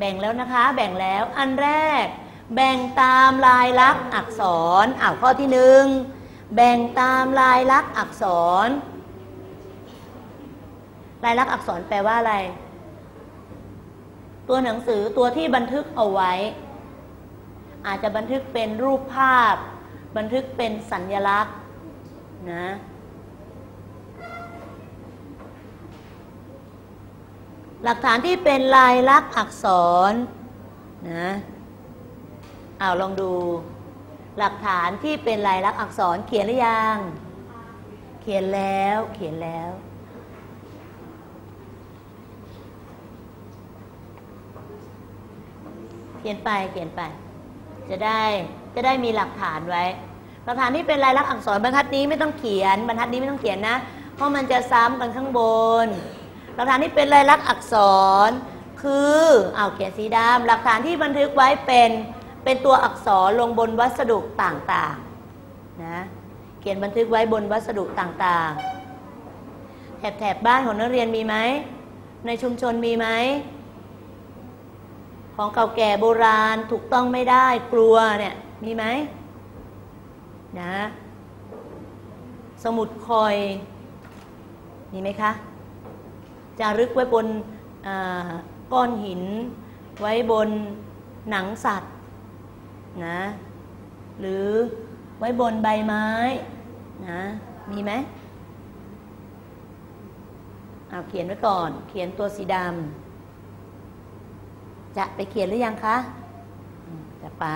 แรกแบ่งแล้วนะคะ แบ่งแล้วอันแรก แบ่งตามลายลักษณ์อักษรอ้าวข้อที่หนึ่งแบ่งตามลายลักษณ์อักษร ลายลักษณ์อักษรแปลว่าอะไร ตัวหนังสือตัวที่บันทึกเอาไว้ อาจจะบันทึกเป็นรูปภาพ บันทึกเป็นสัญญลักษณ์นะ หลักฐานที่เป็นลายลักษณ์อักษรนะเอาลองดู หลักฐานที่เป็นลายลักษณ์อักษรเขียนหรือยัง เขียนแล้วเขียนแล้ว เขียนไปเขียนไป จะได้จะได้มีหลักฐานไว้ หลักฐานที่เป็นลายลักษณ์อักษรบรรทัดนี้ไม่ต้องเขียน บรรทัดนี้ไม่ต้องเขียนนะ เพราะมันจะซ้ำกันข้างบน หลักฐานที่เป็นลายลักษณ์อักษร คือเอาเขียนสีดำหลักฐานที่บันทึกไว้เป็นเป็นตัวอักษรลงบนวัสดุต่างๆนะเขียนบันทึกไว้บนวัสดุต่างๆ แถบแถบบ้านของนักเรียนมีไหม ในชุมชนมีไหม ของเก่าแก่โบราณถูกต้องไม่ได้กลัวเนี่ยมีไหมนะสมุดคอย มีไหมคะ จารึกไว้บนก้อนหิน ไว้บนหนังสัตว์นะหรือไว้บนใบไม้นะมีไหมเอาเขียนไว้ก่อน เขียนตัวสีดำจะไปเขียนหรือยังคะ จะไป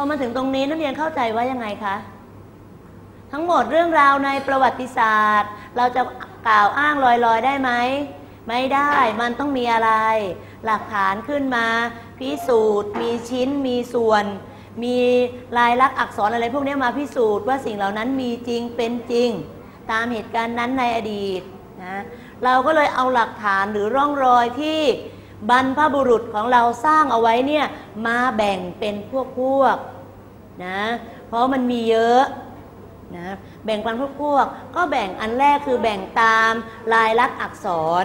อมาถึงตรงนี้นักเรียนเข้าใจว่ายังไงคะ ทั้งหมดเรื่องราวในประวัติศาสตร์ เราจะกล่าวอ้างลอยๆ ได้ไหม ไม่ได้มันต้องมีอะไร หลักฐานขึ้นมา พิสูจน์ มีชิ้นมีส่วน มีลายลักษณ์อักษรอะไรพวกนี้มาพิสูจน์ว่าสิ่งเหล่านั้นมีจริงเป็นจริง ตามเหตุการณ์นั้นในอดีตนะเราก็เลยเอาหลักฐานหรือร่องรอยที่ บรรพบุรุษของเราสร้างเอาไว้เนี่ยมาแบ่งเป็นพวกพวกนะเพราะมันมีเยอะนะแบ่งเปันพวกพวก ก็แบ่งอันแรกคือแบ่งตามลายลักษณ์อักษร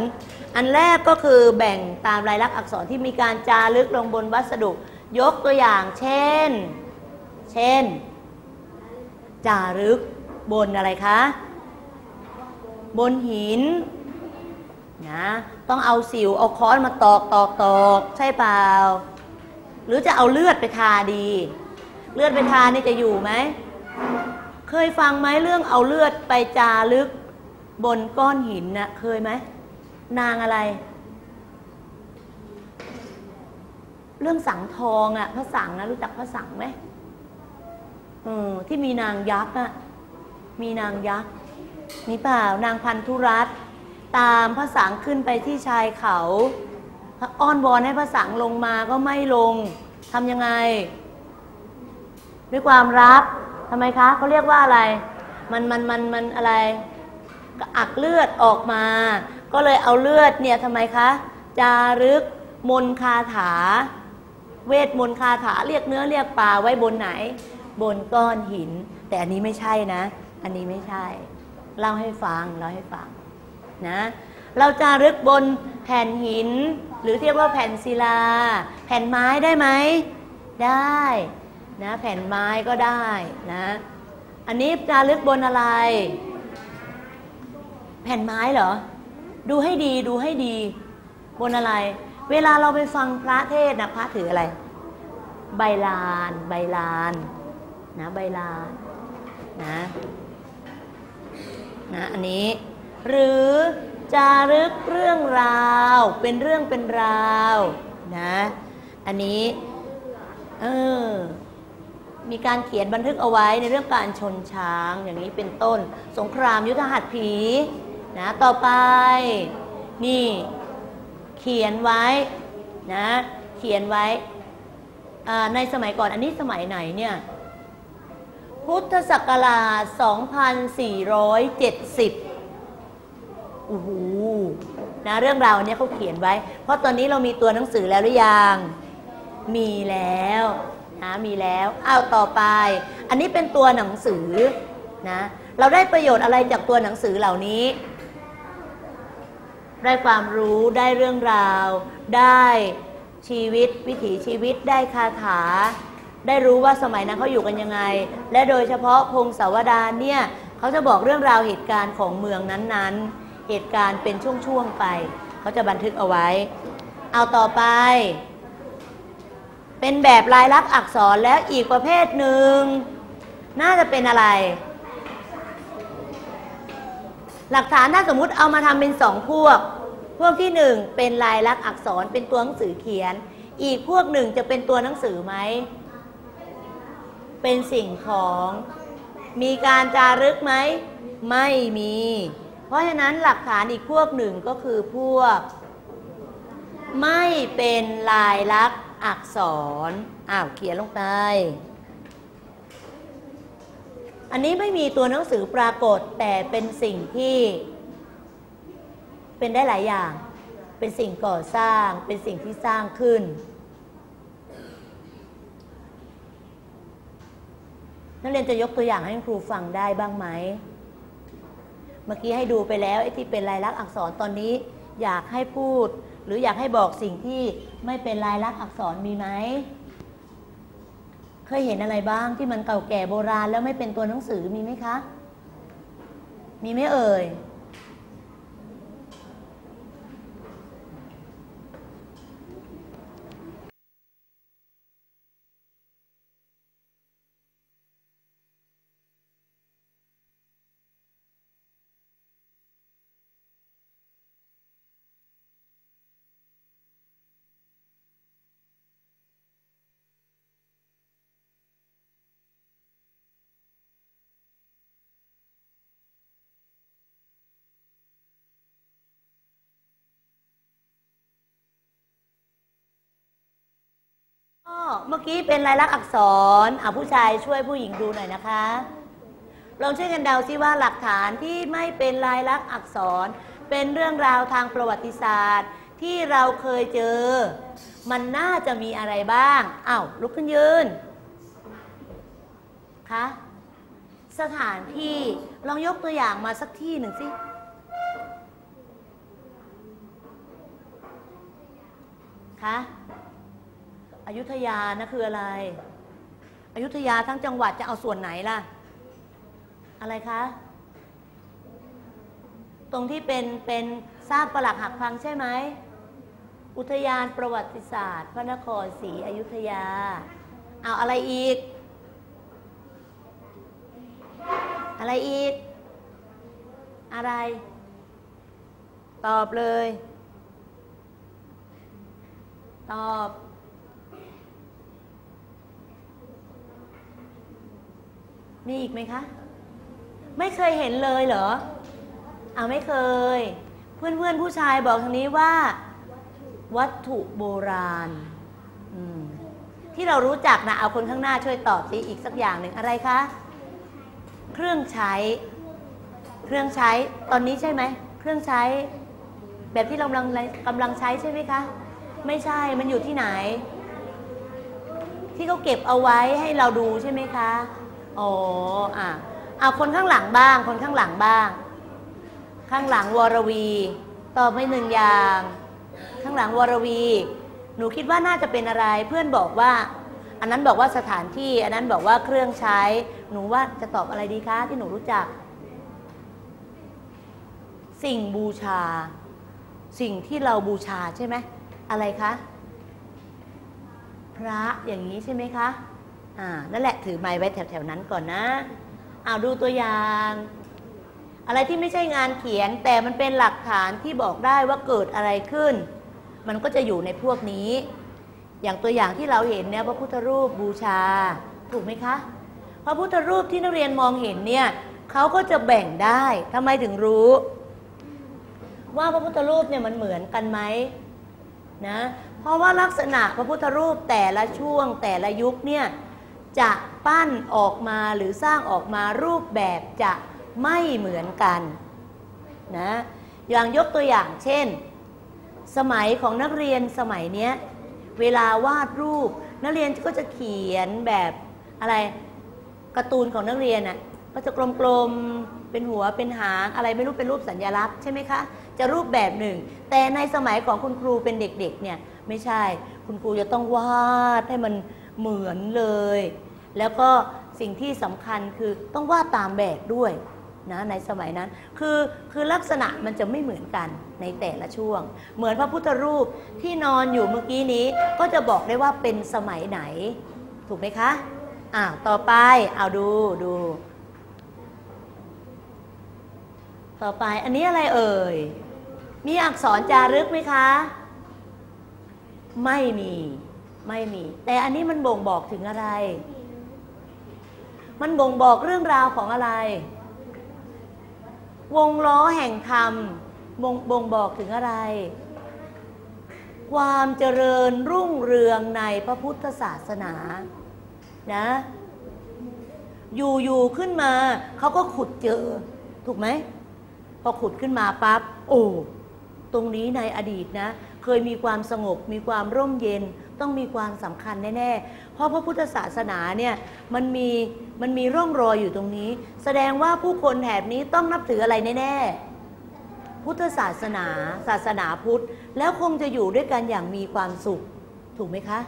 อันแรกก็คือแบ่งตามลายลักษณ์อักษรที่มีการจารึกลงบนวัสดุ ยกตัวอย่างเช่น เช่น จารึกบนอะไรคะ บนหิน นะต้องเอาสิวเอาค้อนมาตอกตอกตอกใช่เปล่า หรือจะเอาเลือดไปทาดี เลือดไปทานี่จะอยู่ไหม เคยฟังไหมเรื่องเอาเลือดไปจารึกบนก้อนหินนะ่ะเคยไหม นางอะไร เรื่องสังทองอะ่ะพระสังนะรู้จักพระสังไหมเออที่มีนางยักษ์อะมีนางยักษ์มีเปล่านางพันธุรัตน์ ตามพระสังขึ้นไปที่ชายเขา อ้อนวอนให้พระสังลงมาก็ไม่ลงทำยังไง ด้วยความรักทำไมคะเขาเรียกว่าอะไร มันมันมันมันอะไรก็อักเลือดออกมา ก็เลยเอาเลือดเนี่ยทำไมคะจารึกมนคาถา เวทมนคาถาเรียกเนื้อเรียกปลาไว้บนไหน บนก้อนหิน แต่อันนี้ไม่ใช่นะ อันนี้ไม่ใช่ เล่าให้ฟังเล่าให้ฟัง นะเราจารึกบนแผ่นหิน หรือเรียกว่าแผ่นศิลา แผ่นไม้ได้ไหมได้นะแผ่นไม้ก็ได้นะอันนี้จารึกบนอะไร แผ่นไม้เหรอ ดูให้ดีดูให้ดี บนอะไร เวลาเราไปฟังพระเทศนะพระถืออะไร ใบลาน ใบลานนะใบลานนะนะอันนี้ หรือจารึกเรื่องราว เป็นเรื่องเป็นราวนะ อันนี้เออมีการเขียนบันทึกเอาไว้ในเรื่องการชนช้างอย่างนี้เป็นต้น สงครามยุทธหัตถีนะต่อไป นี่ เขียนไว้นะเขียนไว้ในสมัยก่อนอันนี้สมัยไหนเนี่ยพุทธศักราช 2470 โอ้โหนะเรื่องราวอันเนี้ยเขาเขียนไว้ เพราะตอนนี้เรามีตัวหนังสือแล้วหรือยัง มีแล้วนะมีแล้วเอาต่อไป อันนี้เป็นตัวหนังสือนะเราได้ประโยชน์อะไรจากตัวหนังสือเหล่านี้ ได้ความรู้ได้เรื่องราว ได้ชีวิตวิถีชีวิตได้คาถา ได้รู้ว่าสมัยนั้นเขาอยู่กันยังไง และโดยเฉพาะพงศาวดารเนี่ยเขาจะบอกเรื่องราวเหตุการณ์ของเมืองนั้นๆ เหตุการณ์เป็นช่วงๆไป เขาจะบันทึกเอาไว้ เอาต่อไป เป็นแบบลายลักษณ์อักษรแล้วอีกประเภทหนึ่ง น่าจะเป็นอะไร หลักฐานถ้าสมมุติเอามาทำเป็นสองพวก พวกที่หนึ่งเป็นลายลักษณ์อักษรเป็นตัวหนังสือเขียน อีกพวกหนึ่งจะเป็นตัวหนังสือไหม เป็นสิ่งของ มีการจารึกไหม ไม่มี ราะฉะนั้นหลักฐานอีกพวกหนึ่งก็คือพวก ไม่เป็นลายลักษณ์อักษรอ้าวเขียนลงไป อันนี้ไม่มีตัวหนังสือปรากฏแต่เป็นสิ่งที่ เป็นได้หลายอย่าง เป็นสิ่งก่อสร้าง เป็นสิ่งที่สร้างขึ้นนักเรียนจะยกตัวอย่างให้ครูฟังได้บ้างไหม เมื่อกี้ให้ดูไปแล้วไอ้ที่เป็นลายลักษณ์อักษรตอนนี้ อยากให้พูด หรืออยากให้บอกสิ่งที่ไม่เป็นลายลักษณ์อักษรมีไหมเคยเห็นอะไรบ้างที่มันเก่าแก่โบราณแล้วไม่เป็นตัวหนังสือมีไหมคะ มีไหมเอ่ย ก็ เมื่อกี้เป็นลายลักษณ์อักษรเอาผู้ชายช่วยผู้หญิงดูหน่อยนะคะ ลองช่วยกันเดาซิว่าหลักฐานที่ไม่เป็นลายลักษณ์อักษร เป็นเรื่องราวทางประวัติศาสตร์ ที่เราเคยเจอ มันน่าจะมีอะไรบ้างอ้าวลุกขึ้นยืนคะสถานที่ลองยกตัวอย่างมาสักที่หนึ่งสิคะ อยุธยานะคืออะไร อยุธยาทั้งจังหวัดจะเอาส่วนไหนล่ะ อะไรคะ ตรงที่เป็นเป็นซากปรักหักพังใช่ไหม อุทยานประวัติศาสตร์ พระนครศรีอยุธยา เอาอะไรอีก อะไรอีก อะไร ตอบเลย ตอบ มีอีกไหมคะ ไม่เคยเห็นเลยเหรออ่าไม่เคย เพื่อนเพื่อนๆผู้ชายบอกทางนี้ว่า วัตถุโบราณที่เรารู้จักนะเอาคนข้างหน้าช่วยตอบสิอีกสักอย่างหนึ่งอะไรคะเครื่องใช้ เครื่องใช้ตอนนี้ใช่ไหมเครื่องใช้ แบบที่เรากำลังกำลังใช้ใช่ไหมคะ ไม่ใช่มันอยู่ที่ไหน ที่เขาเก็บเอาไว้ให้เราดูใช่ไหมคะ อ๋ออะเอาคนข้างหลังบ้าง คนข้างหลังบ้าง ข้างหลังวรวีตอบไม่หนึ่งอย่าง ข้างหลังวรวี หนูคิดว่าน่าจะเป็นอะไร เพื่อนบอกว่า อันนั้นบอกว่าสถานที่ อันนั้นบอกว่าเครื่องใช้ หนูว่าจะตอบอะไรดีคะที่หนูรู้จัก สิ่งบูชา สิ่งที่เราบูชาใช่ไหมอะไรคะ พระอย่างนี้ใช่ไหมคะ อ่านั่นแหละถือไม้ไว้แถวๆนั้นก่อนนะเอาดูตัวอย่าง อะไรที่ไม่ใช่งานเขียนแต่มันเป็นหลักฐานที่บอกได้ว่าเกิดอะไรขึ้น มันก็จะอยู่ในพวกนี้ อย่างตัวอย่างที่เราเห็นเนี่ยพระพุทธรูปบูชา ถูกไหมคะ พระพุทธรูปที่นักเรียนมองเห็นเนี่ยเขาก็จะแบ่งได้ทำไมถึงรู้ ว่าพระพุทธรูปเนี่ยมันเหมือนกันไหมนะเพราะว่าลักษณะพระพุทธรูปแต่ละช่วงแต่ละยุคเนี่ย จะปั้นออกมาหรือสร้างออกมารูปแบบจะไม่เหมือนกันนะอย่างยกตัวอย่างเช่น สมัยของนักเรียนสมัยเนี้ยเวลาวาดรูป นักเรียนก็จะเขียนแบบอะไรการ์ตูนของนักเรียนอะก็จะกลมๆเป็นหัวเป็นหางอะไรไม่รู้เป็นรูปสัญลักษณ์ใช่ไหมคะจะรูปแบบหนึ่ง แต่ในสมัยของคุณครูเป็นเด็กๆเนี่ยไม่ใช่คุณครูจะต้องวาดให้มัน เหมือนเลย แล้วก็สิ่งที่สำคัญคือต้องวาดตามแบบด้วยนะในสมัยนั้นคือคือลักษณะมันจะไม่เหมือนกันในแต่ละช่วง เหมือนพระพุทธรูปที่นอนอยู่เมื่อกี้นี้ก็จะบอกได้ว่าเป็นสมัยไหน ถูกไหมคะอ้าวต่อไปเอาดูดู ต่อไปอันนี้อะไรเอ่ย มีอักษรจารึกไหมคะ ไม่มี ไม่มี แต่อันนี้มันบ่งบอกถึงอะไร มันบ่งบอกเรื่องราวของอะไร วงล้อแห่งธรรมบ่งบ่งบอกถึงอะไร ความเจริญรุ่งเรืองในพระพุทธศาสนานะอยู่ๆขึ้นมาเขาก็ขุดเจอ ถูกไหมพอขุดขึ้นมาปั๊บโอ้ตรงนี้ในอดีตนะ เคยมีความสงบ มีความร่มเย็นต้องมีความสำคัญแน่ๆ เพราะพระพุทธศาสนาเนี่ยมันมีมันมีร่องรอยอยู่ตรงนี้ แสดงว่าผู้คนแถบนี้ต้องนับถืออะไรแน่ๆ พุทธศาสนา ศาสนาพุทธ แล้วคงจะอยู่ด้วยกันอย่างมีความสุข ถูกไหมคะ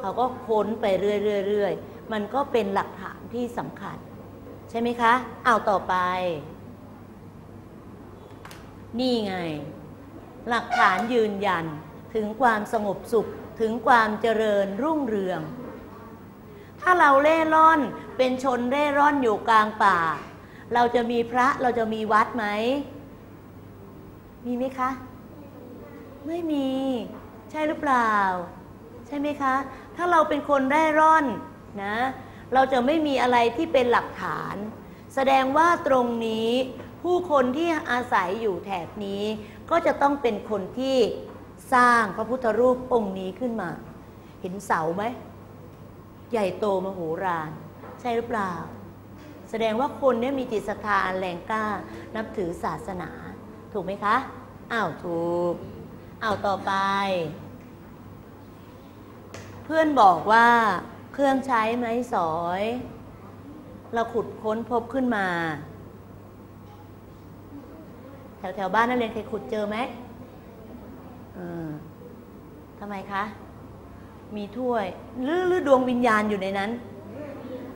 เขาก็ค้นไปเรื่อยๆๆมันก็เป็นหลักฐานที่สำคัญ ใช่ไหมคะ เอาต่อไป นี่ไง หลักฐานยืนยันถึงความสงบสุขถึงความเจริญรุ่งเรือง ถ้าเราเล่ร่อนเป็นชนเร่ร่อนอยู่กลางป่า เราจะมีพระเราจะมีวัดไหม มีไหมคะ ไม่มี ใช่หรือเปล่า ใช่ไหมคะ ถ้าเราเป็นคนเร่ร่อนนะ เราจะไม่มีอะไรที่เป็นหลักฐาน แสดงว่าตรงนี้ผู้คนที่อาศัยอยู่แถบนี้ ก็จะต้องเป็นคนที่สร้างพระพุทธรูปองค์นี้ขึ้นมา เห็นเสาไหม ใหญ่โตมโหฬารใช่หรือเปล่า แสดงว่าคนเนี้มีจิตศรัทธานแรงกล้านับถือศาสนา ถูกไหมคะอ้าวถูกอ้าวต่อไป เพื่อนบอกว่าเครื่องใช้ไม้สอย เราขุดค้นพบขึ้นมา แถวแถวบ้านนักเรียนเคยขุดเจอไหมเออทำไมคะ มีถ้วยหรือหรือดวงวิญญาณอยู่ในนั้น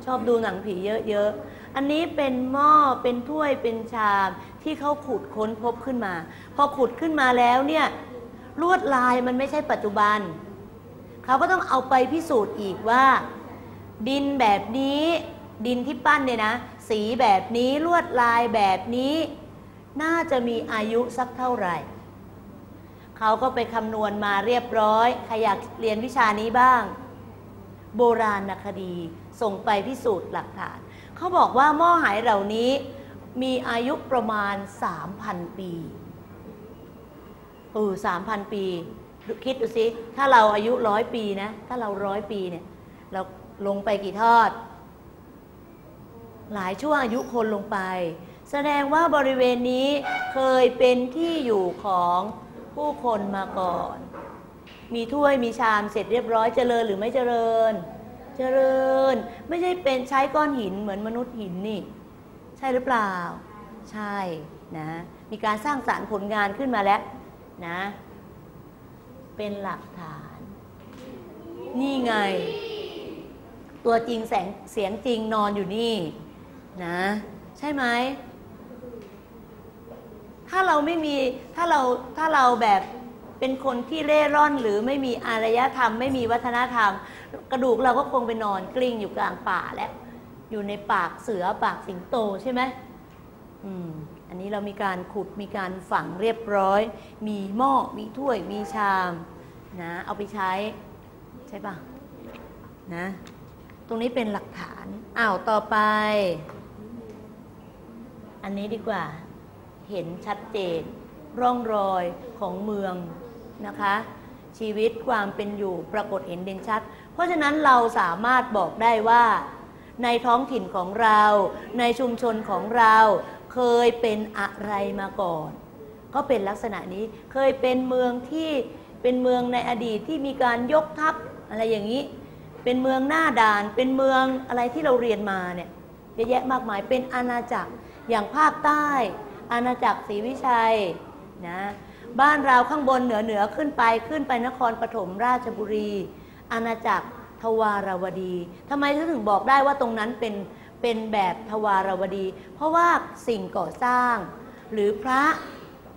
ชอบดูหนังผีเยอะๆ อันนี้เป็นหม้อเป็นถ้วยเป็นชามที่เขาขุดค้นพบขึ้นมา พอขุดขึ้นมาแล้วเนี่ยลวดลายมันไม่ใช่ปัจจุบัน เขาก็ต้องเอาไปพิสูจน์อีกว่า ดินแบบนี้ ดินที่ปั้นเนี่ยนะ สีแบบนี้ลวดลายแบบนี้ น่าจะมีอายุสักเท่าไหร่ เขาก็ไปคำนวณมาเรียบร้อย ใครอยากเรียนวิชานี้บ้าง โบราณคดีส่งไปพิสูจน์หลักฐาน เขาบอกว่าหม้อหายเหล่านี้มีอายุประมาณ 3,000 ปีเออสามพันปี คิดดูสิถ้าเราอายุร้อยปีนะ ถ้าเราร้อยปีเนี่ยเราลงไปกี่ทอด หลายช่วงอายุคนลงไป แสดงว่าบริเวณนี้เคยเป็นที่อยู่ของผู้คนมาก่อน มีถ้วยมีชามเสร็จเรียบร้อยเจริญหรือไม่เจริญ เจริญ ไม่ใช่เป็นใช้ก้อนหินเหมือนมนุษย์หินนี่ ใช่หรือเปล่า ใช่นะ มีการสร้างสารรค์ผลงานขึ้นมาแล้วนะ เป็นหลักฐาน นี่ไง ตัวจริงแสงเสียงจริงนอนอยู่นี่นะ ใช่ไหม ถ้าเราไม่มีถ้าเราถ้าเราแบบเป็นคนที่เร่ร่อนหรือไม่มีอารยธรรม ไม่มีวัฒนธรรม กระดูกเราก็คงไปนอนกลิ้งอยู่กลางป่าแล้ว อยู่ในปากเสือปากสิงโตใช่ไหมอืมอันนี้เรามีการขุดมีการฝังเรียบร้อย มีหม้อมีถ้วยมีชามนะเอาไปใช้ใช่ปะนะตรงนี้เป็นหลักฐานอ้าวต่อไป อันนี้ดีกว่า เห็นชัดเจน ร่องรอยของเมืองนะคะ ชีวิตความเป็นอยู่ปรากฏเห็นเด่นชัด เพราะฉะนั้นเราสามารถบอกได้ว่า ในท้องถิ่นของเรา ในชุมชนของเราเคยเป็นอะไรมาก่อน ก็เป็นลักษณะนี้เคยเป็นเมืองที่เป็นเมืองในอดีตที่มีการยกทัพอะไรอย่างนี้ เป็นเมืองหน้าด่าน เป็นเมืองอะไรที่เราเรียนมาเนี่ยเยอะแยะมากมายเป็นอาณาจักรอย่างภาคใต้ อาณาจักรศรีวิชัยนะบ้านเราข้างบนเหนือเหนือขึ้นไปขึ้นไปนครปฐมราชบุรี อาณาจักรทวารวดีทำไมถึงบอกได้ว่าตรงนั้นเป็นเป็นแบบทวารวดี เพราะว่าสิ่งก่อสร้าง หรือพระ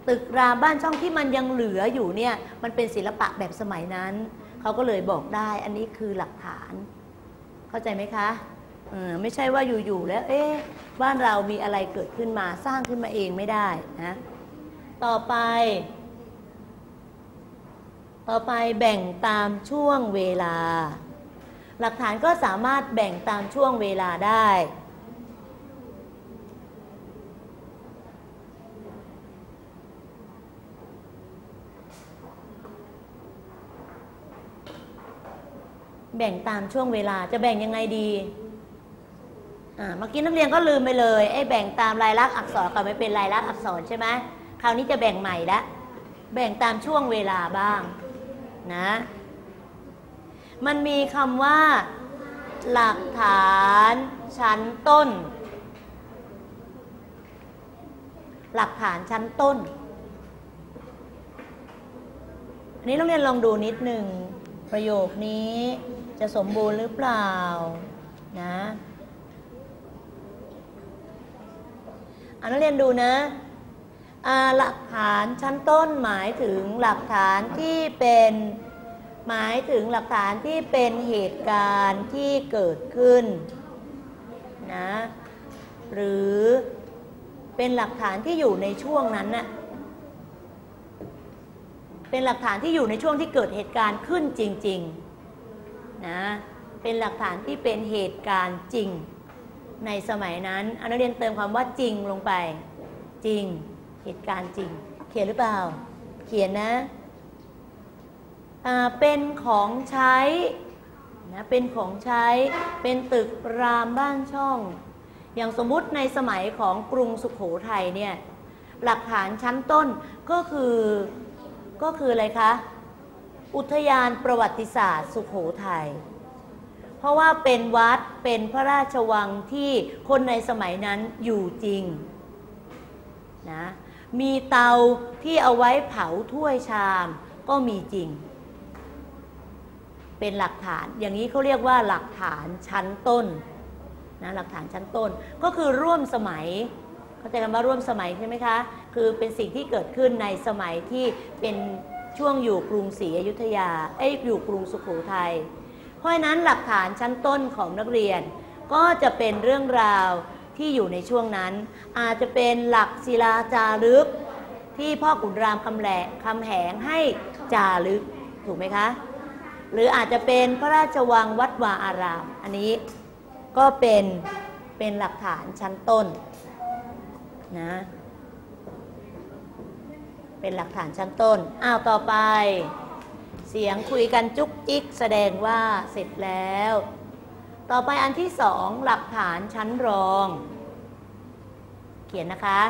ตึกรามบ้านช่องที่มันยังเหลืออยู่เนี่ยมันเป็นศิลปะแบบสมัยนั้น เขาก็เลยบอกได้อันนี้คือหลักฐาน เข้าใจไหมคะ ไม่ใช่ว่าอยู่ๆแล้ว เอ๊ะบ้านเรามีอะไรเกิดขึ้นมาสร้างขึ้นมาเองไม่ได้นะต่อไป ต่อไปแบ่งตามช่วงเวลา หลักฐานก็สามารถแบ่งตามช่วงเวลาได้แบ่งตามช่วงเวลาจะแบ่งยังไงดี เมื่อกี้นักเรียนก็ลืมไปเลยไอ้แบ่งตามลายลักษณ์อักษรกับไม่เป็นลายลักษณ์อักษรใช่ไหมคราวนี้จะแบ่งใหม่ละแบ่งตามช่วงเวลาบ้างนะ มันมีคำว่า หลักฐานชั้นต้น หลักฐานชั้นต้น อันนี้ต้องเรียนลองดูนิดหนึ่งประโยคนี้จะสมบูรณ์หรือเปล่านะ อันนักเรียนดูนะหลักฐานชั้นต้นหมายถึงหลักฐานที่เป็นหมายถึงหลักฐานที่เป็นเหตุการณ์ที่เกิดขึ้นนะหรือเป็นหลักฐานที่อยู่ในช่วงนั้นน่ะเป็นหลักฐานที่อยู่ในช่วงที่เกิดเหตุการณ์ขึ้นจริงๆนะเป็นหลักฐานที่เป็นเหตุการณ์จริง ในสมัยนั้นอนักเรียนเติมคำว่าจริงลงไป จริงเหตุการณ์จริง เขียนหรือเปล่า เขียนนะเป็นของใช้นะเป็นของใช้เป็นตึกรามบ้านช่อง อย่างสมมุติในสมัยของกรุงสุขโขทัยเนี่ยหลักฐานชั้นต้นก็คือก็คืออะไรคะ อุทยานประวัติศาสตร์สุขโขทัย ราะว่าเป็นวัดเป็นพระราชวังที่คนในสมัยนั้นอยู่จริงนะมีเตาที่เอาไว้เผาถ้วยชามก็มีจริง เป็นหลักฐานอย่างนี้เขาเรียกว่าหลักฐานชั้นต้นนะหลักฐานชั้นต้นก็คือร่วมสมัยเข้าใจคำว่าร่วมสมัยใช่ไหมคะ คือเป็นสิ่งที่เกิดขึ้นในสมัยที่เป็นช่วงอยู่กรุงศรีอยุธยาเอ้ยอยู่กรุงสุขโขทยัย ราะฉะนั้นหลักฐานชั้นต้นของนักเรียน ก็จะเป็นเรื่องราวที่อยู่ในช่วงนั้น อาจจะเป็นหลักศิลาจารึก ที่พ่อขุนรามคำแหลคำแหงให้จารึกถูกไหมคะ หรืออาจจะเป็นพระราชวังวัดวาอาราม อันนี้ก็เป็นเป็นหลักฐานชั้นต้นนะเป็นหลักฐานชั้นต้น อ้าว ต่อไป เสียงคุยกันจุกจิกแสดงว่าเสร็จแล้ว ต่อไปอันที่สองหลักฐานชั้นรอง เขียนนะคะ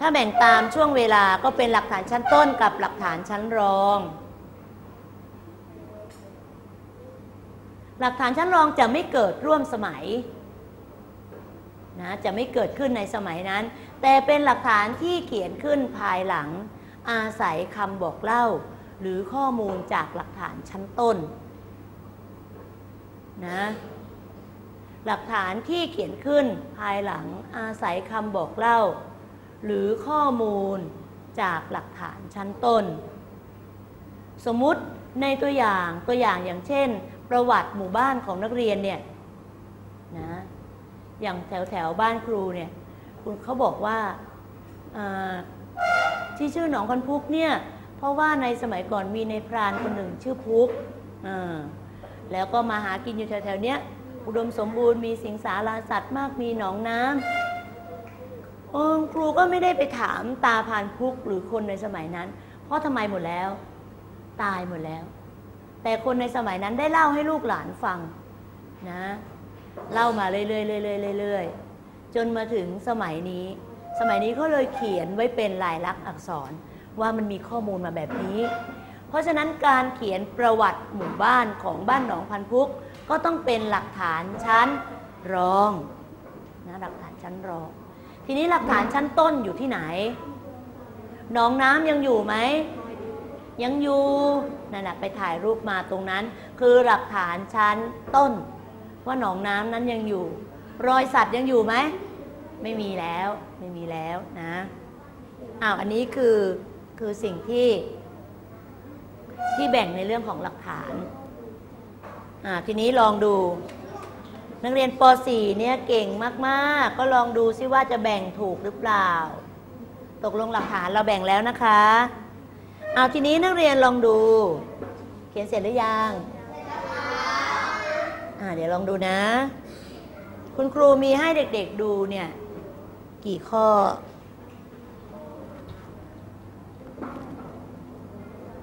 ถ้าแบ่งตามช่วงเวลาก็เป็นหลักฐานชั้นต้นกับหลักฐานชั้นรอง หลักฐานชั้นรองจะไม่เกิดร่วมสมัยนะจะไม่เกิดขึ้นในสมัยนั้น แต่เป็นหลักฐานที่เขียนขึ้นภายหลังอาศัยคำบอกเล่า หรือข้อมูลจากหลักฐานชั้นต้นนะหลักฐานที่เขียนขึ้นภายหลังอาศัยคำบอกเล่า หรือข้อมูลจากหลักฐานชั้นต้น สมมุติในตัวอย่างตัวอย่างอย่างเช่น ประวัติหมู่บ้านของนักเรียนเนี่ยนะอย่างแถวแถวบ้านครูเนี่ยคุณเขาบอกว่าที่ชื่อหนองคันพุกเนี่ย เพราะว่าในสมัยก่อนมีในพรานคนหนึ่งชื่อพุกแล้วก็มาหากินอยู่แถวๆเนี้ย อุดมสมบูรณ์มีสิงสาราสัตว์มากมีหนองน้ำครูก็ไม่ได้ไปถามตาพานพุกหรือคนในสมัยนั้น เพราะทำไมหมดแล้ว ตายหมดแล้ว แต่คนในสมัยนั้นได้เล่าให้ลูกหลานฟังนะเล่ามาเรื่อยๆเรื่อยๆเรื่อยๆจนมาถึงสมัยนี้ สมัยนี้ก็เลยเขียนไว้เป็นลายลักษณ์อักษร ว่ามันมีข้อมูลมาแบบนี้ เพราะฉะนั้นการเขียนประวัติหมู่บ้านของบ้านหนองพันพุก ก็ต้องเป็นหลักฐานชั้นรองนะหลักฐานชั้นรอง ทีนี้หลักฐานชั้นต้นอยู่ที่ไหนหนองน้ำยังอยู่ไหมยังอยู่นั่นแหละไปถ่ายรูปมาตรงนั้น คือหลักฐานชั้นต้น ว่าหนองน้ำนั้นยังอยู่ รอยสัตว์ยังอยู่ไหมไม่มีแล้วไม่มีแล้วนะอ้าวอันนี้คือ คือสิ่งที่ที่แบ่งในเรื่องของหลักฐานอ่าทีนี้ลองดู นักเรียนป .4 เนี่ยเก่งมาก ๆ ก็ลองดูซิว่าจะแบ่งถูกหรือเปล่า ตกลงหลักฐานเราแบ่งแล้วนะคะเอาทีนี้นักเรียนลองดู เขียนเสร็จหรือยังอ่าเดี๋ยวลองดูนะ คุณครูมีให้เด็ก ๆดูเนี่ย กี่ข้อ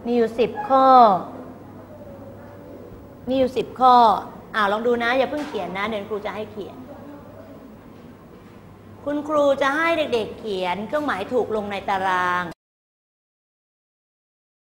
มีอยู่สิบข้อ มีอยู่สิบข้ออ่าลองดูนะ อย่าเพิ่งเขียนนะเดี๋ยวครูจะให้เขียน คุณครูจะให้เด็กๆเขียน เครื่องหมายถูกลงในตาราง